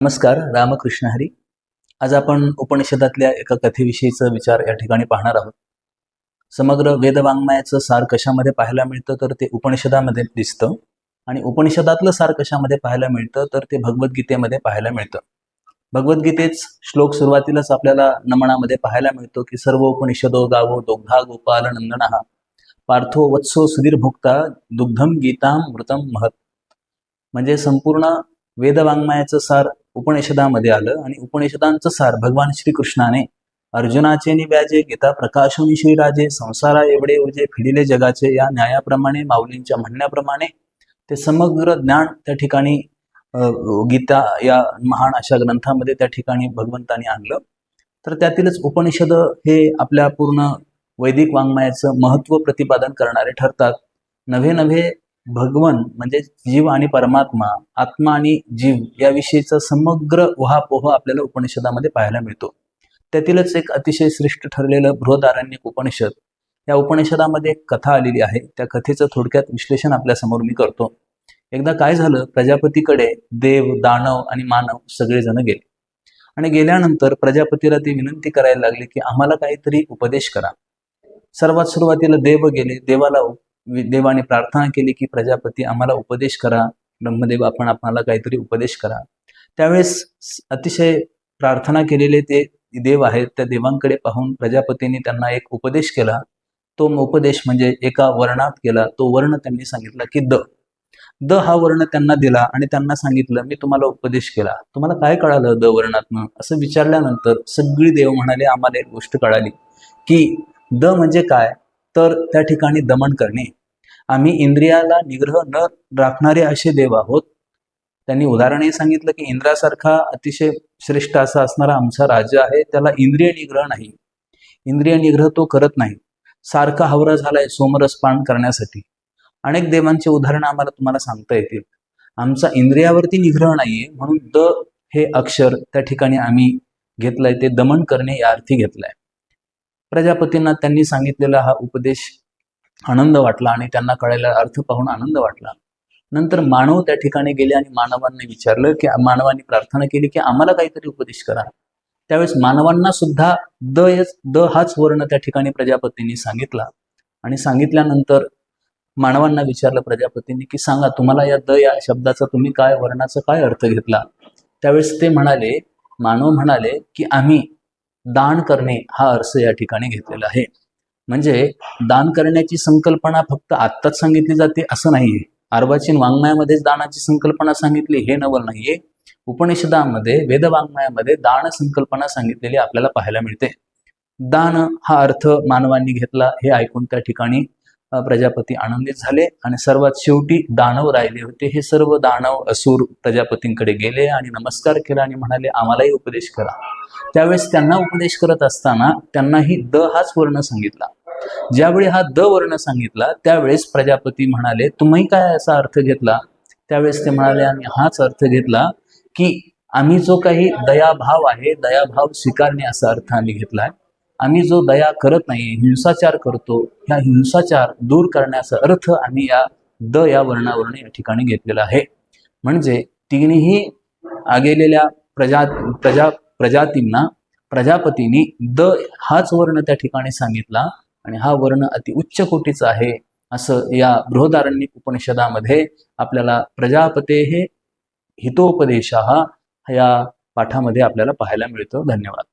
नमस्कार रामकृष्ण हरी. आज आपण उपनिषदातल्या एका कथेविषयीचा विचार या ठिकाणी पाहणार आहोत. समग्र वेदवाङ्मयाचं सार कशामध्ये पाहायला मिळतं तर ते उपनिषदामध्ये दिसतं आणि उपनिषदातलं सार कशामध्ये पाहायला मिळतं तर ते भगवद्गीतेमध्ये पाहायला मिळतं. भगवद्गीतेच श्लोक सुरुवातीलाच आपल्याला नमनामध्ये पाहायला मिळतो की सर्व उपनिषदो गावो दोग्धा गोपाल नंदना पार्थो वत्सो सुधीर भुक्ता दुग्धम गीताम मृतम महत. म्हणजे संपूर्ण वेदवाङ्मयाचं सार उपनिषदामध्ये आलं आणि उपनिषदांचं सार भगवान श्रीकृष्णाने अर्जुनाचे निव्याजे गीता प्रकाशोनी श्रीराजे संसारा एवढे उजे फिडिले जगाचे या न्यायाप्रमाणे माऊलींच्या म्हणण्याप्रमाणे ते समग्र ज्ञान त्या ठिकाणी गीता या महान अशा ग्रंथामध्ये त्या ठिकाणी भगवंतानी आणलं. तर त्यातीलच उपनिषद हे आपल्या पूर्ण वैदिक वाङ्मयाचं महत्त्व प्रतिपादन करणारे ठरतात. नव्हे नव्हे भगवन म्हणजे जीव आणि परमात्मा आत्मा आणि जीव याविषयीचा समग्र उहापोह आपल्याला उपनिषदामध्ये पाहायला मिळतो. त्यातीलच एक अतिशय श्रेष्ठ ठरलेलं बृहदारण्यक उपनिषद. या उपनिषदामध्ये एक कथा आलेली आहे. त्या कथेचं थोडक्यात विश्लेषण आपल्यासमोर मी करतो. एकदा काय झालं? प्रजापतीकडे देव दानव आणि मानव सगळेजण गेले. आणि गेल्यानंतर प्रजापतीला ती विनंती करायला लागली की आम्हाला काहीतरी उपदेश करा. सर्वात सुरुवातीला देव गेले देवाला देवाने प्रार्थना केली की प्रजापती आम्हाला उपदेश करा. ब्रह्मदेव आपण आम्हाला काहीतरी उपदेश करा. त्यावेळेस अतिशय प्रार्थना केलेले ते देव आहेत. त्या देवांकडे पाहून प्रजापतींनी त्यांना एक उपदेश केला. तो उपदेश म्हणजे एका वर्णात केला. तो वर्ण त्यांनी सांगितला की द. द हा वर्ण त्यांना दिला आणि त्यांना सांगितलं मी तुम्हाला उपदेश केला. तुम्हाला काय कळालं द वर्णातनं? असं विचारल्यानंतर सगळी देव म्हणाले आम्हाला एक गोष्ट कळाली की द म्हणजे काय? तर त्या ठिकाणी दमन करणे. आम्ही इंद्रियाला निग्रह न राखणारे असे देव आहोत. त्यांनी उदाहरणही सांगितलं की इंद्रासारखा अतिशय श्रेष्ठ असा असणारा आमचा राज्य आहे त्याला इंद्रिय निग्रह नाही. इंद्रिय निग्रह तो करत नाही. सारखा हावरा झालाय सोमरस पान करण्यासाठी. अनेक देवांचे उदाहरणं आम्हाला तुम्हाला सांगता येतील. आमचा इंद्रियावरती निग्रह नाहीये म्हणून द हे अक्षर त्या ठिकाणी आम्ही घेतलंय ते दमन करणे या अर्थी घेतलंय. प्रजापतींना त्यांनी सांगितलेला हा उपदेश आनंद वाटला आणि त्यांना कळायला अर्थ पाहून आनंद वाटला. नंतर मानव त्या ठिकाणी गेले आणि मानवांनी विचारलं की मानवांनी प्रार्थना केली की आम्हाला काहीतरी उपदेश करा. त्यावेळेस मानवांना सुद्धा द द हाच वर्ण त्या ठिकाणी प्रजापतींनी सांगितला. आणि सांगितल्यानंतर मानवांना विचारलं प्रजापतींनी की सांगा तुम्हाला या द या शब्दाचा तुम्ही काय वर्णाचा काय अर्थ घेतला? त्यावेळेस ते म्हणाले मानव म्हणाले की आम्ही दान करणे हा अर्थ या ठिकाणी घेतलेला आहे. म्हणजे दान करण्याची संकल्पना फक्त आत्ताच सांगितली जाते असं नाहीये. अर्वाचीन वाङ्मयामध्येच दानाची संकल्पना सांगितली हे नवल नाहीये. उपनिषदामध्ये वेदवाङ्मयामध्ये दान संकल्पना सांगितलेली आपल्याला पाहायला मिळते. दान हा अर्थ मानवांनी घेतला हे ऐकून त्या ठिकाणी प्रजापती आनंदित झाले आणि सर्वात शेवटी दानव राहिले होते. हे सर्व दानव असुर प्रजापतींकडे गेले आणि नमस्कार केला आणि म्हणाले आम्हालाही उपदेश करा. त्यावेळेस त्यांना उपदेश करत असताना त्यांनाही द हाच वर्ण सांगितला. ज्यावेळी हा द वर्ण सांगितला त्यावेळेस प्रजापती म्हणाले तुम्ही काय असा अर्थ घेतला? त्यावेळेस ते म्हणाले आम्ही हाच अर्थ घेतला की आम्ही जो काही दयाभाव आहे दयाभाव स्वीकारणे असा अर्थ आम्ही घेतलाय. आम्ही जो दया करत नाही हिंसाचार करतो ह्या हिंसाचार दूर करण्याचा अर्थ आम्ही या द या वर्णावरून या ठिकाणी घेतलेला आहे. म्हणजे तिन्ही आगेलेल्या प्रजा प्रजा प्रजातींना प्रजापतींनी द हाच वर्ण त्या ठिकाणी सांगितला आणि हा वर्ण अति उच्च कोटीचा आहे असं या बृहदारण्यक उपनिषदामध्ये आपल्याला प्रजापते हे हितोपदेश हा या पाठामध्ये आपल्याला पाहायला मिळतो. धन्यवाद.